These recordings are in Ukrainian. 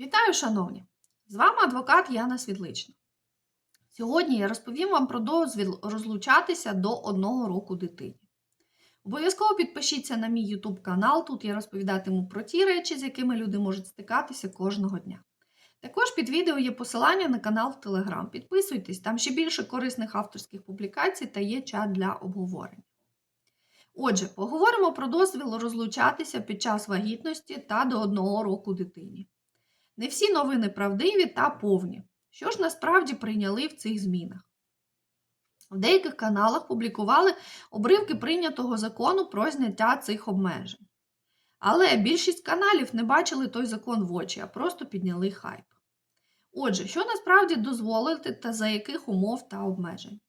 Вітаю, шановні! З вами адвокат Яна Світлична. Сьогодні я розповім вам про дозвіл розлучатися до одного року дитині. Обов'язково підпишіться на мій YouTube канал, тут я розповідатиму про ті речі, з якими люди можуть стикатися кожного дня. Також під відео є посилання на канал в Telegram. Підписуйтесь, там ще більше корисних авторських публікацій та є чат для обговорення. Отже, поговоримо про дозвіл розлучатися під час вагітності та до одного року дитині. Не всі новини правдиві та повні. Що ж насправді прийняли в цих змінах? В деяких каналах публікували обривки прийнятого закону про зняття цих обмежень. Але більшість каналів не бачили той закон в очі, а просто підняли хайп. Отже, що насправді дозволити та за яких умов та обмежень?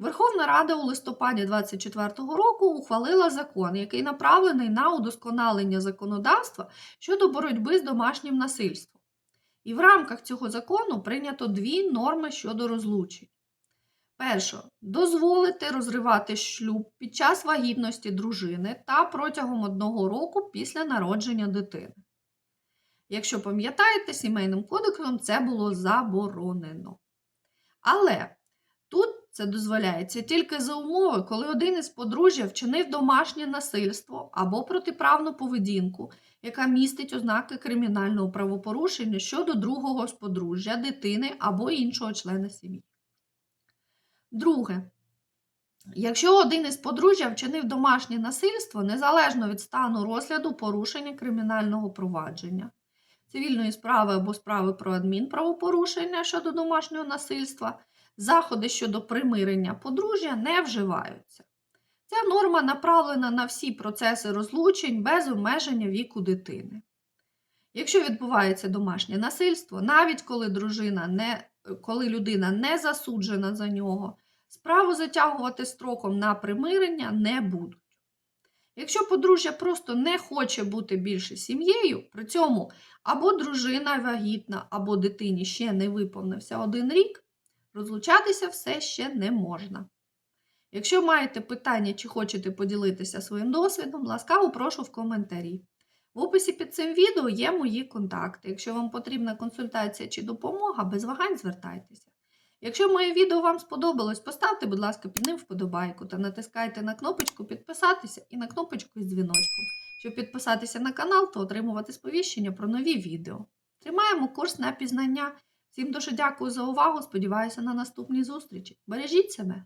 Верховна Рада у листопаді 2024 року ухвалила закон, який направлений на удосконалення законодавства щодо боротьби з домашнім насильством. І в рамках цього закону прийнято дві норми щодо розлучень. Перше, дозволити розривати шлюб під час вагітності дружини та протягом одного року після народження дитини. Якщо пам'ятаєте, сімейним кодексом це було заборонено. Але тут це дозволяється тільки за умови, коли один із подружжя вчинив домашнє насильство або протиправну поведінку, яка містить ознаки кримінального правопорушення щодо другого з подружжя, дитини або іншого члена сім'ї. Друге. Якщо один із подружжя вчинив домашнє насильство незалежно від стану розгляду порушення кримінального провадження, цивільної справи або справи про адмінправопорушення щодо домашнього насильства, заходи щодо примирення подружжя не вживаються. Ця норма направлена на всі процеси розлучень без обмеження віку дитини. Якщо відбувається домашнє насильство, навіть коли, дружина не, коли людина не засуджена за нього, справу затягувати строком на примирення не будуть. Якщо подружжя просто не хоче бути більше сім'єю, при цьому або дружина вагітна, або дитині ще не виповнився один рік, розлучатися все ще не можна. Якщо маєте питання чи хочете поділитися своїм досвідом, ласкаво прошу в коментарі. В описі під цим відео є мої контакти. Якщо вам потрібна консультація чи допомога, без вагань звертайтеся. Якщо моє відео вам сподобалось, поставте, будь ласка, під ним вподобайку та натискайте на кнопочку підписатися і на кнопочку із дзвіночком, щоб підписатися на канал та отримувати сповіщення про нові відео. Тримаємо курс на пізнання. Всім дуже дякую за увагу. Сподіваюся на наступні зустрічі. Бережіть себе!